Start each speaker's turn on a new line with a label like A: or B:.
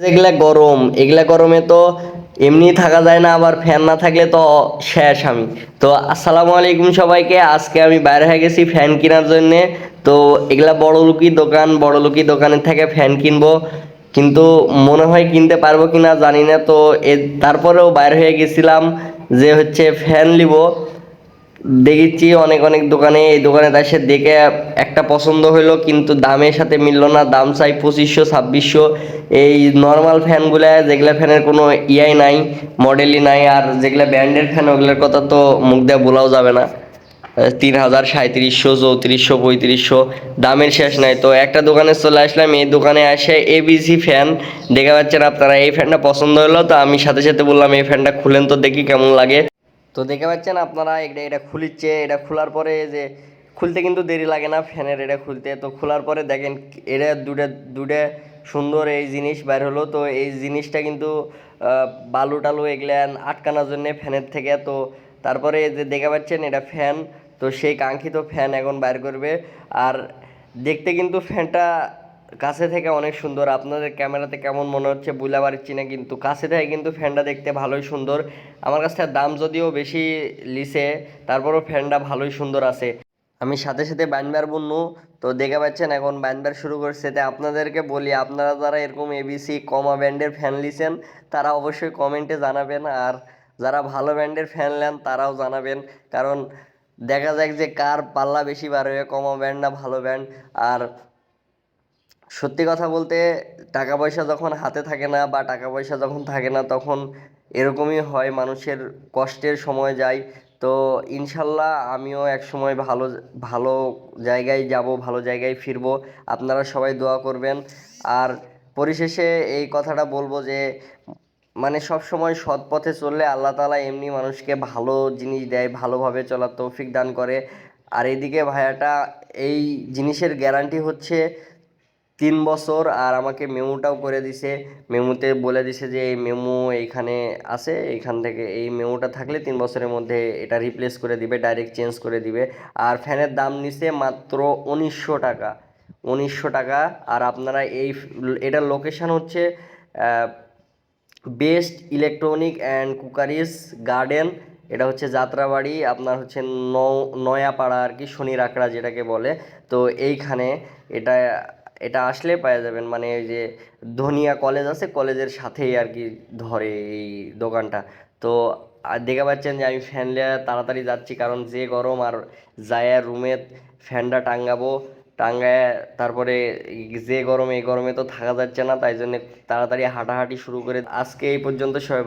A: যেগুলা গরম, এগুলা গরমে তো এমনি থাকা যায় না, আবার ফ্যান না থাকলে তো শেষ আমি। তো আসসালামু আলাইকুম সবাইকে, আজকে আমি বাইরে হয়ে গেছি ফ্যান কেনার জন্যে। তো এগুলা বড় লুকি দোকান, বড় লুকি দোকানের থেকে ফ্যান কিনবো। কিন্তু মনে হয় কিনতে পারব কিনা জানি না, তো এ, তারপরেও বাইরে হয়ে গেছিলাম যে হচ্ছে ফ্যান নিব। দেখেছি, অনেক অনেক দোকানে। এই দোকানে এসে দেখে একটা পছন্দ হলো, কিন্তু দামের সাথে মিললো না। দাম চাই পঁচিশশো, ছাব্বিশশো। এই নর্মাল ফ্যানগুলো যেগুলা ফ্যানের কোনো ইয়াই নাই মডেলই নাই, আর যেগুলা ব্র্যান্ডের ফ্যান ওগুলোর কথা তো মুখ দিয়ে বলাও যাবে না। তিন হাজার সাঁত্রিশশো চৌত্রিশশো, পঁয়ত্রিশশো, দামের শেষ নাই। তো একটা দোকানে চলে আসলাম, এই দোকানে এসে এবিসি ফ্যান দেখে পাচ্ছেন আপনারা, এই ফ্যানটা পছন্দ হলো, তো আমি সাথে সাথে বললাম, এই ফ্যানটা খুলেন তো দেখি কেমন লাগে। তো দেখে পাচ্ছেন আপনারা, এটা এটা খুলিচ্ছে, এটা খোলার পরে যে খুলতে কিন্তু দেরি লাগে না ফ্যানের এটা খুলতে। তো খোলার পরে দেখেন এটা দুটা দুটা সুন্দর এই জিনিস বের হলো। তো এই জিনিসটা কিন্তু বালু টালু এগুলান আটকানোর জন্যে ফ্যানের থেকে। তো তারপরে যে দেখে পাচ্ছেন এটা ফ্যান, তো সেই কাঙ্ক্ষিত ফ্যান এখন বাইর করবে। আর দেখতে কিন্তু ফ্যানটা কাছে থেকে অনেক সুন্দর। আপনাদের ক্যামেরাতে কেমন মনে হচ্ছে বুঝতে পারছি না কিন্তু? কাছে থেকে কিন্তু ফ্যানটা দেখতে ভালোই সুন্দর। আমার কাছে দাম যদিও বেশি লিছে, তারপরেও ফ্যানটা ভালোই সুন্দর আছে। আমি সাথে সাথে বানবার বন্যু তো দেখে পাচ্ছেন, এখন বানবার শুরু করছে। তাই আপনাদেরকে বলি, আপনারা যারা এরকম এবিসি কমা ব্যান্ডের ফ্যান লিছেন, তারা অবশ্যই কমেন্টে জানাবেন। আর যারা ভালো ব্র্যান্ডের ফ্যান নেন, তারাও জানাবেন। কারণ দেখা যাক যে কার পাল্লা বেশি বার হয়ে কমা ব্র্যান্ড না ভালো ব্যান্ড আর সত্যি কথা বলতে টাকা পয়সা যখন হাতে থাকে না বা টাকা পয়সা যখন থাকে না, তখন এরকমই হয়, মানুষের কষ্টের সময় যায়। তো ইনশাল্লাহ আমিও এক সময় ভালো ভালো জায়গায় যাব, ভালো জায়গায় ফিরবো। আপনারা সবাই দোয়া করবেন। আর পরিশেষে এই কথাটা বলব যে মানে সব সময় সৎ পথে চললে আল্লাহ তাআলা এমনি মানুষকে ভালো জিনিস দেয়, ভালোভাবে চলার তৌফিক দান করে। আর এদিকে ভাইয়াটা, এই জিনিসের গ্যারান্টি হচ্ছে তিন বছর আর আমাকে মেমোটাও করে দিছে। মেমোতে বলে দিছে যে, এই মেমো এইখানে আছে, এইখান থেকে এই মেমোটা থাকলে তিন বছরের মধ্যে এটা রিপ্লেস করে দিবে ডাইরেক্ট চেঞ্জ করে দিবে। আর ফ্যানের দাম নিছে মাত্র উনিশশো টাকা। উনিশশো টাকা। আর আপনারা এই এটার লোকেশন হচ্ছে best electronic and cookeries garden এটা হচ্ছে যাত্রাবাড়ি, আপনার হচ্ছে নয়াপাড়া আর কি, শনি রাকড়া যেটাকে বলে। তো এইখানে এটা এটা আসলে পাওয়া যাবেন। মানে ওই যে ধনিয়া কলেজ আছে, কলেজের সাথেই আর কি ধরে এই দোকানটা। তো, আর দেখে পাচ্ছেন যে আমি ফ্যান লিয়ে তাড়াতাড়ি যাচ্ছি, কারণ যে গরম আর যায়া রুমে ফ্যানটা টাঙ্গাবো টাঙ্গায় তারপরে যে গরম, এই গরমে তো থাকা যাচ্ছে না, তাই জন্য তাড়াতাড়ি হাঁটাহাঁটি শুরু করে আজকে এই পর্যন্ত সবাই